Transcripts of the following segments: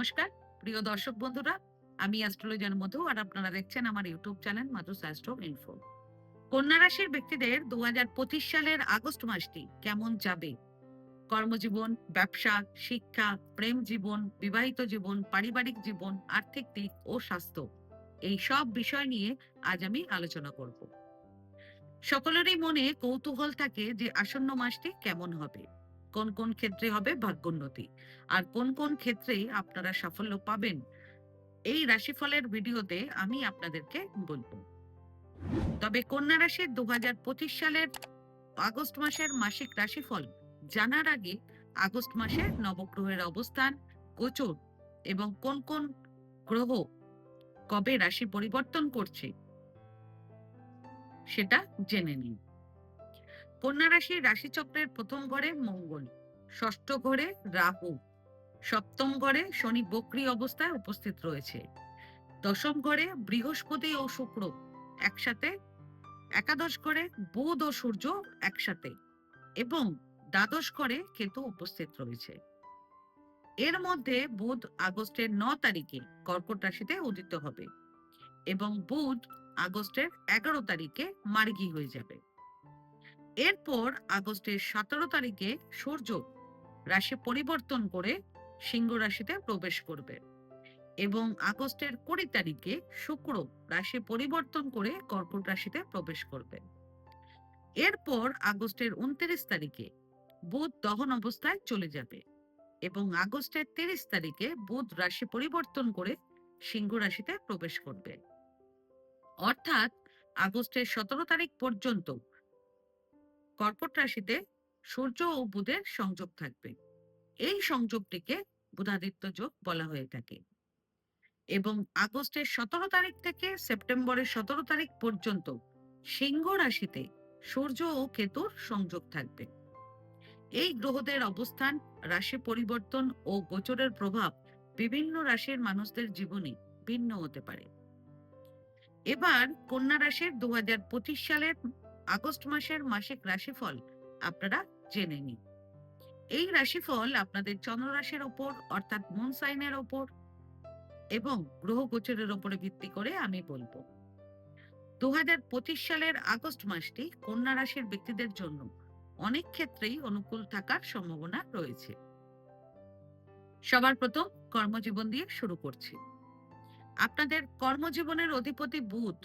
নমস্কার। প্রিয় দর্শক বন্ধুরা, আমি অ্যাস্ট্রোলজার মধু আর আপনারা দেখছেন আমার YouTube channel Madhu astro info কন্যা রাশির ব্যক্তিদের দু সালের আগস্ট মাসটি কেমন যাবে? কর্মজীবন, ব্যবসা, শিক্ষা, প্রেম জীবন, বিবাহিত জীবন, পারিবারিক জীবন, আর্থিক দিক ও স্বাস্থ্য, এই সব বিষয় নিয়ে আজ আমি আলোচনা করব। সকলেরই মনে কৌতূহল থাকে যে আসন্ন মাসটি কেমন হবে। কোন কোন ক্ষেত্রে হবে? ভাগ্যোন্নতি আর কোন কোন ক্ষেত্রে আপনারা সাফল্য পাবেন? এই রাশিফলের ভিডিওতে আমি আপনাদেরকে বলব। তবে কন্যা রাশির দু সালের আগস্ট মাসের মাসিক রাশিফল জানার আগে আগস্ট মাসে নবগ্রহের অবস্থান গোচর এবং কোন কোন গ্রহ কবে রাশি পরিবর্তন করছে সেটা জেনে নিন। কন্যা রাশির রাশিচক্রের প্রথম ঘরে মঙ্গল, ষষ্ঠ ঘরে রাহু, সপ্তম ঘরে শনি বক্রী অবস্থায় উপস্থিত রয়েছে, দশম ঘরে বৃহস্পতি ও শুক্র একসাথে, একাদশ ঘরে বুধ ও সূর্য একসাথে এবং দ্বাদশ ঘরে কেতু উপস্থিত রয়েছে। এর মধ্যে বুধ আগস্টের ন তারিখে কর্কট রাশিতে উদিত হবে এবং বুধ আগস্টের এগারো তারিখে মার্গী হয়ে যাবে। এরপর আগস্টের সতেরো তারিখে সূর্য রাশি পরিবর্তন করে সিংহ রাশিতে প্রবেশ করবে এবং আগস্টের কুড়ি তারিখে শুক্র রাশি পরিবর্তন করে কর্কট রাশিতে প্রবেশ করবে। এরপর আগস্টের উনত্রিশ তারিখে বুধ দহন অবস্থায় চলে যাবে এবং আগস্টের তিরিশ তারিখে বুধ রাশি পরিবর্তন করে সিংহ রাশিতে প্রবেশ করবে। অর্থাৎ আগস্টের সতেরো তারিখ পর্যন্ত কর্কট রাশিতে সূর্য ও বুধের সংযোগ থাকবে। এই সংযোগটিকে বুধাদিত্য যোগ বলা হয়ে থাকে। এবং আগস্টের সতেরো তারিখ থেকে সেপ্টেম্বরের সতেরো তারিখ পর্যন্ত সিংহ রাশিতে সূর্য ও কেতুর সংযোগ থাকবে। এই গ্রহদের অবস্থান, রাশি পরিবর্তন ও গোচরের প্রভাব বিভিন্ন রাশির মানুষদের জীবনে ভিন্ন হতে পারে। এবার কন্যা রাশির দু হাজার পঁচিশ সালের আগস্ট মাসের মাসিক রাশিফল আপনারা জেনে নিন। এই রাশিফল আপনাদের চন্দ্র রাশির ওপর, অর্থাৎ মুন সাইনের ওপর এবং গ্রহ গোচরের ওপরে ভিত্তি করে আমি বলব। দু সালের আগস্ট মাসটি কন্যা রাশির ব্যক্তিদের জন্য অনেক ক্ষেত্রেই অনুকূল থাকার সম্ভাবনা রয়েছে। সবার প্রথম কর্মজীবন দিয়ে শুরু করছি। আপনাদের কর্মজীবনের অধিপতি বুধ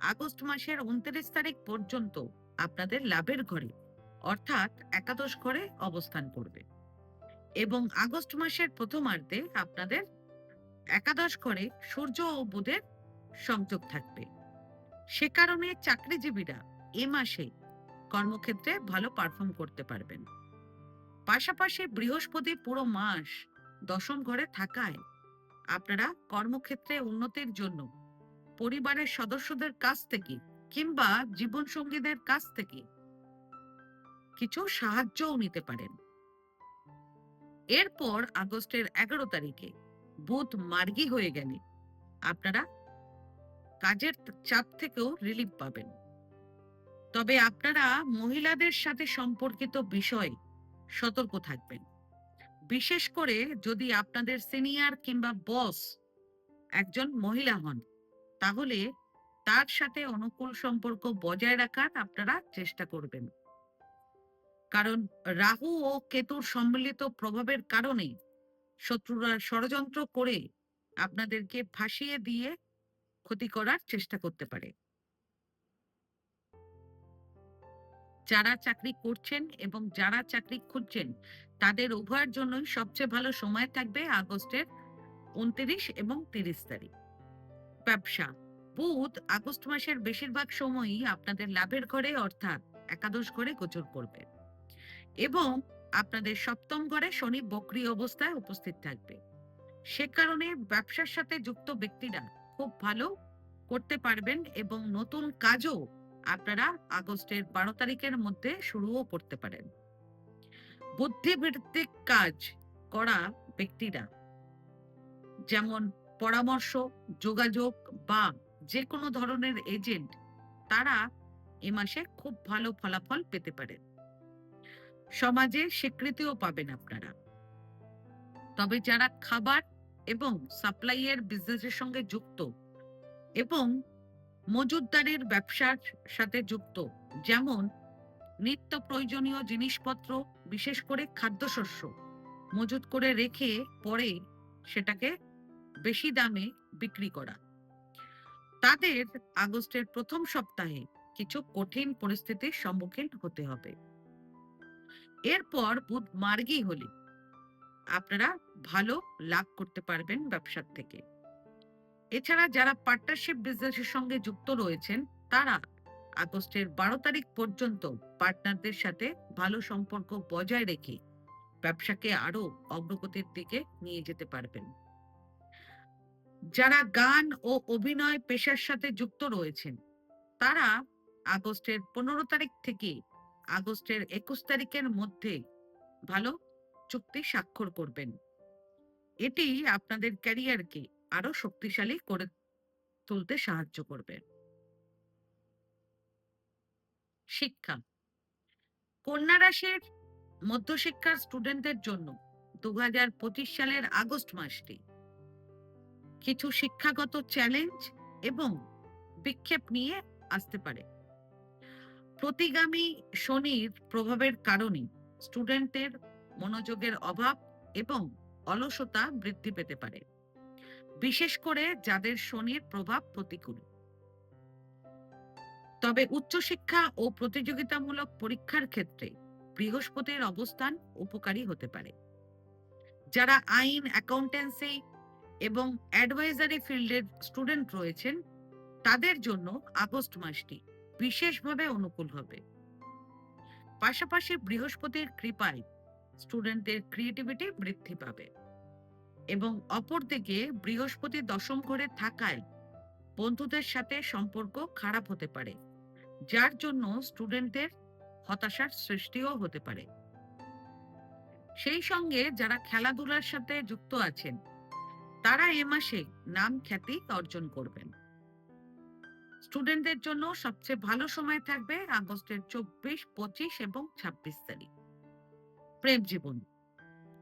আগস্ট মাসের উনত্রিশ তারিখ পর্যন্ত আপনাদের লাভের ঘরে, অর্থাৎ একাদশ ঘরে অবস্থান করবে। এবং আগস্ট মাসের প্রথমার্ধে আপনাদের একাদশ ঘরে সূর্য ও বুধের সংযোগ থাকবে। সে কারণে চাকরিজীবীরা এ মাসে কর্মক্ষেত্রে ভালো পারফর্ম করতে পারবেন। পাশাপাশি বৃহস্পতি পুরো মাস দশম ঘরে থাকায় আপনারা কর্মক্ষেত্রে উন্নতির জন্য পরিবারের সদস্যদের কাছ থেকে কিংবা জীবন সঙ্গীদের কাছ থেকে কিছু সাহায্যও নিতে পারেন। এরপর আগস্টের এগারো তারিখে বুধ মার্গী হয়ে গেলে আপনারা কাজের চাপ থেকেও রিলিফ পাবেন। তবে আপনারা মহিলাদের সাথে সম্পর্কিত বিষয়ে সতর্ক থাকবেন। বিশেষ করে যদি আপনাদের সিনিয়র কিংবা বস একজন মহিলা হন তাহলে তার সাথে অনুকূল সম্পর্ক বজায় রাখার আপনারা চেষ্টা করবেন। কারণ রাহু ও কেতুর সম্মিলিত প্রভাবের কারণে শত্রুরা ষড়যন্ত্র করে আপনাদেরকে ফাঁসিয়ে দিয়ে ক্ষতি করার চেষ্টা করতে পারে। যারা চাকরি করছেন এবং যারা চাকরি খুঁজছেন, তাদের উভয়ের জন্যই সবচেয়ে ভালো সময় থাকবে আগস্টের উনত্রিশ এবং তিরিশ তারিখ। ব্যবসা। বুধ, আগস্ট মাসের বেশিরভাগ সময়ই আপনাদের লাভের ঘরে, অর্থাৎ একাদশ ঘরে গোচর করবে। এবং আপনাদের সপ্তম ঘরে শনি বক্রি অবস্থায় উপস্থিত থাকবে। সে কারণে ব্যবসার সাথে যুক্ত ব্যক্তিরা খুব ভালো করতে পারবেন এবং নতুন কাজও আপনারা আগস্টের বারো তারিখের মধ্যে শুরুও করতে পারেন। বুদ্ধিবৃত্তিক কাজ করা ব্যক্তিরা, যেমন পরামর্শ, যোগাযোগ বা যে কোনো ধরনের এজেন্ট তারা এ মাসে খুব ভালো ফলাফল পেতে পারেন সমাজে স্বীকৃতিও পাবেন আপনারা। তবে যারা খাবার এবং সাপ্লাইয়ের বিজনেসের সঙ্গে যুক্ত এবং মজুতদারির ব্যবসার সাথে যুক্ত, যেমন নিত্য প্রয়োজনীয় জিনিসপত্র, বিশেষ করে খাদ্যশস্য মজুত করে রেখে পরে সেটাকে বেশি দামে বিক্রি করা। তাদের আগস্টের প্রথম সপ্তাহে কিছু কঠিন পরিস্থিতির সম্মুখীন হতে হবে। এরপর বুধ মার্গী হলে আপনারা ভালো লাভ করতে পারবেন ব্যবসার থেকে। এছাড়া যারা পার্টনারশিপ বিজনেসের সঙ্গে যুক্ত রয়েছেন, তারা আগস্টের বারো তারিখ পর্যন্ত পার্টনারদের সাথে ভালো সম্পর্ক বজায় রেখে ব্যবসাকে আরও অগ্রগতির দিকে নিয়ে যেতে পারবেন। যারা গান ও অভিনয় পেশার সাথে যুক্ত রয়েছেন, তারা আগস্টের পনেরো তারিখ থেকে আগস্টের একুশ তারিখের মধ্যে ভালো চুক্তি স্বাক্ষর করবেন। এটি আপনাদের ক্যারিয়ারকে আরও শক্তিশালী করে তুলতে সাহায্য করবে। শিক্ষা। কন্যা রাশির মধ্যশিক্ষার স্টুডেন্টদের জন্য দু হাজার পঁচিশ সালের আগস্ট মাসটি কিছু শিক্ষাগত চ্যালেঞ্জ এবং বিক্ষেপ নিয়ে আসতে পারে। প্রতিগামী শনির প্রভাবের কারণে স্টুডেন্টদের মনোযোগের অভাব এবং অলসতা বৃদ্ধি পেতে পারে, বিশেষ করে যাদের শনির প্রভাব প্রতিকূল। তবে উচ্চশিক্ষা ও প্রতিযোগিতামূলক পরীক্ষার ক্ষেত্রে বৃহস্পতির অবস্থান উপকারী হতে পারে। যারা আইন অ্যাকাউন্টেন্সি এবং অ্যাডভাইজারি ফিল্ডের স্টুডেন্ট রয়েছেন, তাদের জন্য আগস্ট মাসটি বিশেষভাবে অনুকূল হবে। পাশাপাশি বৃহস্পতির কৃপায় স্টুডেন্টদের ক্রিয়েটিভিটি বৃদ্ধি পাবে এবং অপরদিকে বৃহস্পতি দশম ঘরে থাকায় বন্ধুদের সাথে সম্পর্ক খারাপ হতে পারে, যার জন্য স্টুডেন্টদের হতাশার সৃষ্টিও হতে পারে। সেই সঙ্গে যারা খেলাধুলার সাথে যুক্ত আছেন তারা এ মাসে নাম খ্যাতি অর্জন করবেন। স্টুডেন্টদের জন্য সবচেয়ে ভালো সময় থাকবে আগস্টের চব্বিশ, পঁচিশ এবং ছাব্বিশ তারিখ। প্রেম জীবন।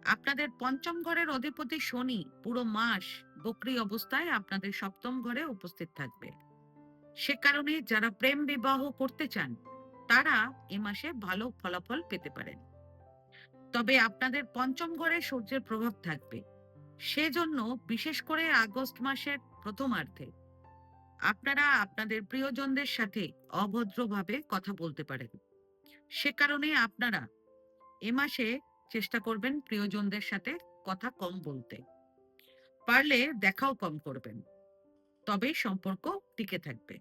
আপনাদের পঞ্চম ঘরের অধিপতি শনি পুরো মাস বকরি অবস্থায় আপনাদের সপ্তম ঘরে উপস্থিত থাকবে। সে কারণে যারা প্রেম বিবাহ করতে চান, তারা এ মাসে ভালো ফলাফল পেতে পারেন। তবে আপনাদের পঞ্চম ঘরে সূর্যের প্রভাব থাকবে। সেজন্য বিশেষ করে আগস্ট মাসের প্রথমার্ধে আপনারা আপনাদের প্রিয়জনদের সাথে অভদ্রভাবে কথা বলতে পারেন। সে কারণে আপনারা এ মাসে চেষ্টা করবেন প্রিয়জনদের সাথে কথা কম বলতে। পারলে দেখাও কম করবেন। তবেই সম্পর্ক টিকে থাকবে।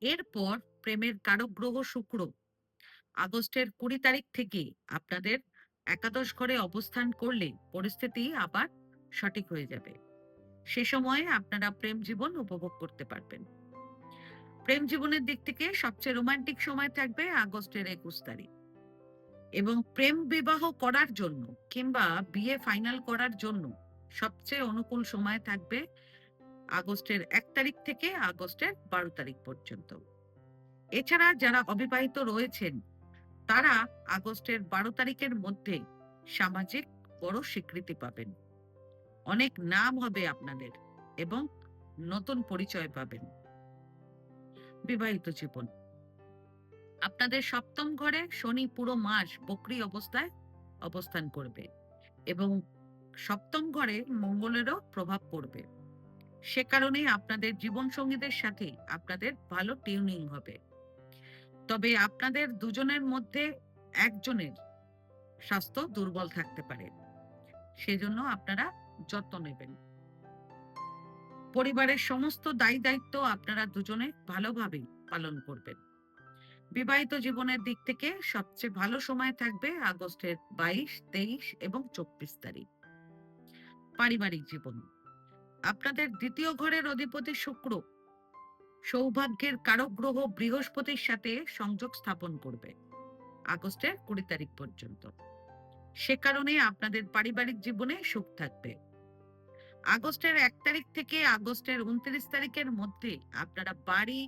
এরপর প্রেমের কারক গ্রহ শুক্র। আগস্টের কুড়ি তারিখ থেকে আপনাদের একাদশ ঘরে অবস্থান করলে পরিস্থিতি আবার সঠিক হয়ে যাবে। সে সময়ে আপনারা প্রেম জীবন উপভোগ করতে পারবেন। প্রেম জীবনের দিক থেকে সবচেয়ে রোমান্টিক সময় থাকবে আগস্টের একুশ তারিখ। এবং প্রেম বিবাহ করার জন্য কিংবা বিয়ে ফাইনাল করার জন্য সবচেয়ে অনুকূল সময় থাকবে আগস্টের এক তারিখ থেকে আগস্টের বারো তারিখ পর্যন্ত। এছাড়া যারা অবিবাহিত রয়েছেন তারা আগস্টের বারো তারিখের মধ্যে সামাজিক বড় স্বীকৃতি পাবেন। অনেক নাম হবে আপনাদের এবং নতুন পরিচয় পাবেন। বিবাহিত জীবন। আপনাদের সপ্তম ঘরে শনি পুরো মাস বকরি অবস্থায় অবস্থান করবে এবং সপ্তম ঘরে মঙ্গলেরও প্রভাব পড়বে। সে কারণে আপনাদের জীবন সঙ্গীদের সাথে আপনাদের ভালো টিউনিং হবে। তবে আপনাদের দুজনের মধ্যে একজনের স্বাস্থ্য দুর্বল থাকতে পারে। সেজন্য আপনারা যত্ন নেবেন। পরিবারের সমস্ত দায়ী দায়িত্ব আপনারা দুজনে ভালোভাবে পালন করবেন। বিবাহিত জীবনের দিক থেকে সবচেয়ে ভালো সময় থাকবে আগস্টের বাইশ, তেইশ এবং চব্বিশ তারিখ। পারিবারিক জীবন। আপনাদের দ্বিতীয় ঘরের অধিপতি শুক্র সৌভাগ্যের কারক গ্রহ বৃহস্পতির সাথে সংযোগ স্থাপন করবে, আগস্টের কুড়ি তারিখ পর্যন্ত। সে কারণে আপনাদের পারিবারিক জীবনে সুখ থাকবে। আগস্টের এক তারিখ থেকে আগস্টের উনত্রিশ তারিখের মধ্যে আপনারা বাড়ি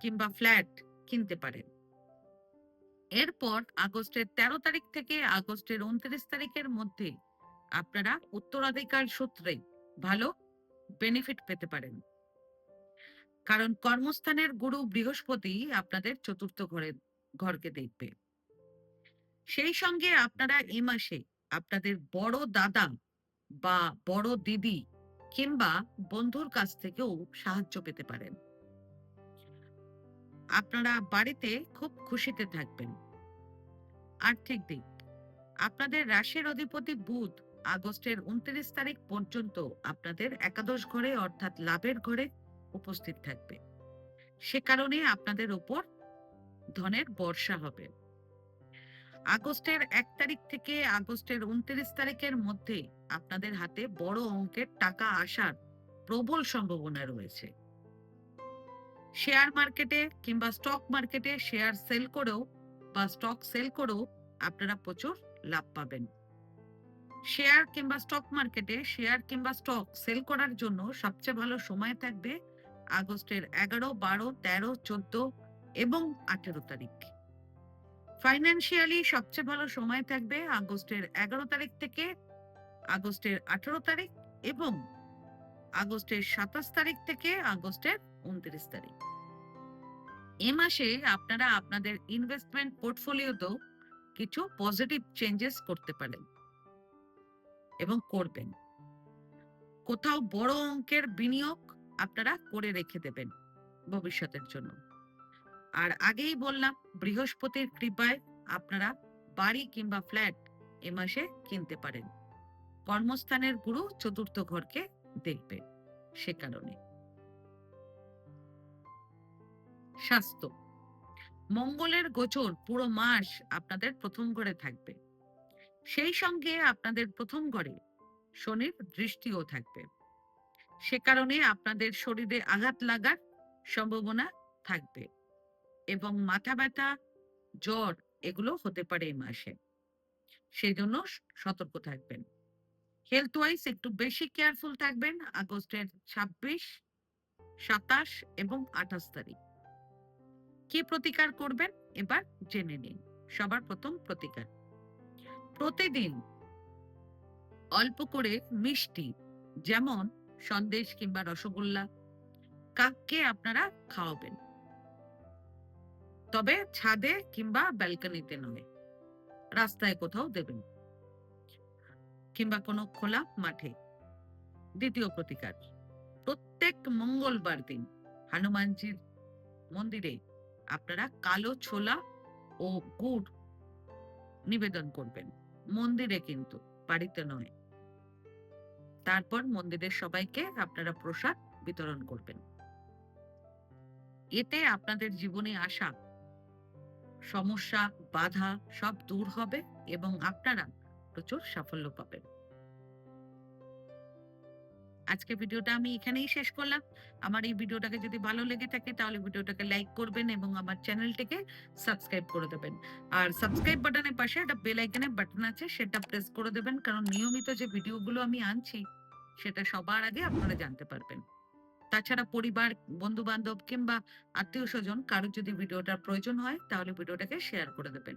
কিংবা ফ্ল্যাট কিনতে পারেন। এরপর আগস্টের তেরো তারিখ থেকে আগস্টের উনত্রিশ তারিখের মধ্যে আপনারা উত্তরাধিকার সূত্রে ভালো বেনিফিট পেতে পারেন। কারণ কর্মস্থানের গুরু বৃহস্পতি আপনাদের চতুর্থ ঘরে, ঘরকে দেখবে। সেই সঙ্গে আপনারা এই মাসে আপনাদের বড় দাদা বা বড় দিদি কিংবা বন্ধুর কাছ থেকেও সাহায্য পেতে পারেন। আপনারা বাড়িতে খুব খুশিতে থাকবেন। আর্থিক দিক, আপনাদের রাশির অধিপতি বুধ আগস্টের উনত্রিশ তারিখ পর্যন্ত আপনাদের একাদশ ঘরে অর্থাৎ লাভের ঘরে উপস্থিত থাকবে। সে কারণে আপনাদের উপর ধনের বর্ষা হবে। আগস্টের এক তারিখ থেকে আগস্টের উনত্রিশ তারিখের মধ্যে আপনাদের হাতে বড় অঙ্কের টাকা আসার প্রবল সম্ভাবনা রয়েছে। শেয়ার মার্কেটে কিংবা স্টক মার্কেটে শেয়ার সেল করেও বা স্টক সেল করেও আপনারা প্রচুর লাভ পাবেন। শেয়ার কিংবা স্টক মার্কেটে শেয়ার কিংবা স্টক সেল করার জন্য সবচেয়ে ভালো সময় থাকবে আগস্টের এগারো, বারো, তেরো, চোদ্দ এবং আঠেরো তারিখ। ফাইন্যান্সিয়ালি সবচেয়ে ভালো সময় থাকবে আগস্টের এগারো তারিখ থেকে আগস্টের আঠেরো তারিখ এবং আগস্টের সাতাশ তারিখ থেকে আগস্টের উনত্রিশ তারিখ। এ মাসে আপনারা আপনাদের ইনভেস্টমেন্ট পোর্টফোলিওতেও কিছু পজিটিভ চেঞ্জেস করতে পারেন এবং করবেন। কোথাও বড় অঙ্কের বিনিয়োগ আপনারা করে রেখে দেবেন ভবিষ্যতের জন্য। আর আগেই বললাম, বৃহস্পতির কৃপায় আপনারা বাড়ি কিংবা ফ্ল্যাট এ মাসে কিনতে পারেন। কর্মস্থানের গুরু চতুর্থ ঘরকে দেখবে সে কারণে। স্বাস্থ্য। মঙ্গলের গোচর পুরো মাস আপনাদের প্রথম ঘরে থাকবে। সেই সঙ্গে আপনাদের প্রথম ঘরে শনির দৃষ্টিও থাকবে। সে কারণে আপনাদের শরীরে আঘাত লাগার সম্ভাবনা থাকবে এবং মাথা ব্যথা, জ্বর এগুলো হতে পারে এই মাসে। সেই জন্য সতর্ক থাকবেন। হেলথ ওয়াইজ একটু বেশি কেয়ারফুল থাকবেন আগস্টের ছাব্বিশ, সাতাশ এবং আঠাশ তারিখ। কি প্রতিকার করবেন এবার জেনে নিন। সবার প্রথম প্রতিকার। প্রতিদিন অল্প করে মিষ্টি, যেমন সন্দেশ কিংবা রসগোল্লা কাককে আপনারা খাওয়াবেন। তবে ছাদে কিংবা ব্যালকনিতে নয়, রাস্তায় কোথাও দেবেন। কিংবা কোনো খোলা মাঠে। দ্বিতীয় প্রতিকার, প্রত্যেক মঙ্গলবার দিন হনুমানজির মন্দিরে আপনারা কালো ছোলা ও গুড় নিবেদন করবেন। মন্দিরে কিন্তু বাড়িতে নয় তারপর মন্দিরের সবাইকে আপনারা প্রসাদ বিতরণ করবেন। এতে আপনাদের জীবনে আসা সমস্যা, বাধা সব দূর হবে এবং আপনারা প্রচুর সাফল্য পাবেন। আজকে ভিডিওটা আমি এখানেই শেষ করলাম। আমার এই ভিডিওটাকে যদি ভালো লেগে থাকে, তাহলে ভিডিওটাকে লাইক করবেন এবং আমার চ্যানেলটিকে সাবস্ক্রাইব করে দেবেন। আর সাবস্ক্রাইব বাটনের পাশে একটা বেল আইকনের বাটন আছে, সেটা প্রেস করে দেবেন। কারণ নিয়মিত যে ভিডিওগুলো আমি আনছি, সেটা সবার আগে আপনারা জানতে পারবেন। তাছাড়া পরিবার বন্ধু বান্ধব কিংবা আত্মীয় স্বজন, কারোর যদি ভিডিওটার প্রয়োজন হয়, তাহলে ভিডিওটাকে শেয়ার করে দেবেন।